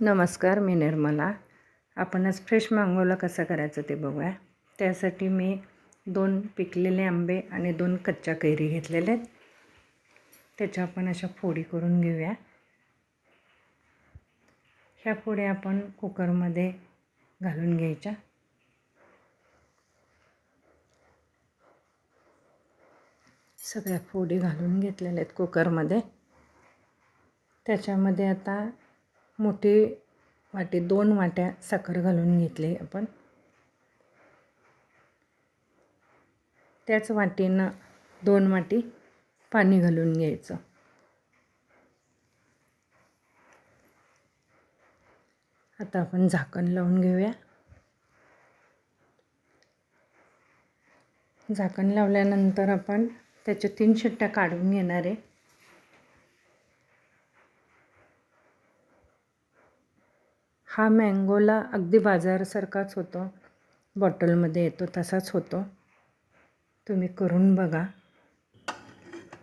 नमस्कार मी निर्मला. आपण आज फ्रेश मँगोला कसं करायचं ते बघूया. त्यासाठी मी दोन पिकलेले आंबे आणि दोन कच्च्या कैरी घेतलेले आहेत. त्याच्या आपण अशा फोडी करून घेऊया. ह्या फोडी आपण कुकरमध्ये घालून घ्यायच्या. सगळ्या फोडी घालून घेतलेल्या आहेत कुकरमध्ये. त्याच्यामध्ये आता मोठे वाटे दोन वाट्या साखर घालून घेतली आपण. त्याच वाटीनं दोन वाटी पाणी घालून घ्यायचं. आता आपण झाकण लावून घेऊया. झाकण लावल्यानंतर आपण त्याच्या तीन शिट्ट्या काढून घेणार आहे. हा मँगोला अगदी बाजारासारखाच होतो. बॉटलमध्ये येतो तसाच होतो. तुम्ही करून बघा.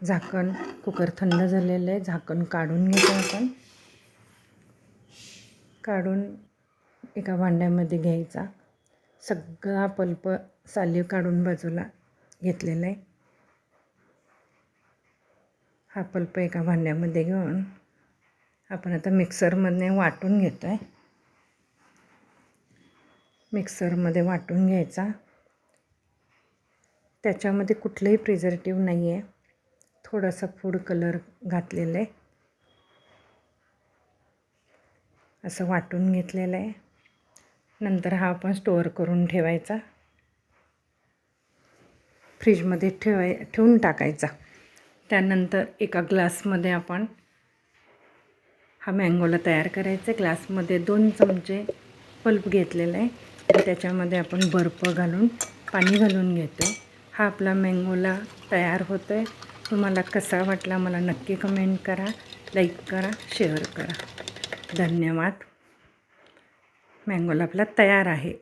झाकण कुकर थंड झालेलं आहे. झाकण काढून घेतो आपण. काढून एका भांड्यामध्ये घ्यायचा. सगळा पल्प सालीव काढून बाजूला घेतलेला आहे. हा पल्प एका भांड्यामध्ये घेऊन आपण आता मिक्सरमधून वाटून घेतो आहे मिक्सरमध्ये वाटून घ्यायचा. त्याच्यामध्ये कुठलंही प्रिझर्टिव्ह नाही आहे. थोडासा फूड कलर घातलेला आहे. असं वाटून घेतलेलं आहे. नंतर हा आपण स्टोअर करून ठेवायचा. फ्रीजमध्ये ठेवाय ठेवून टाकायचा. त्यानंतर एका ग्लासमध्ये आपण हा मँगोला तयार करायचा ग्लासमध्ये दोन चमचे पल्प घेतलेला आहे. त्याच्यामध्ये आपण बर्फ घालून पाणी घालून घेतो हा आपला मँगोला तयार होतो आहे तुम्हाला कसा वाटला मला नक्की कमेंट करा लाईक करा शेअर करा. धन्यवाद. मँगोला आपला तयार आहे.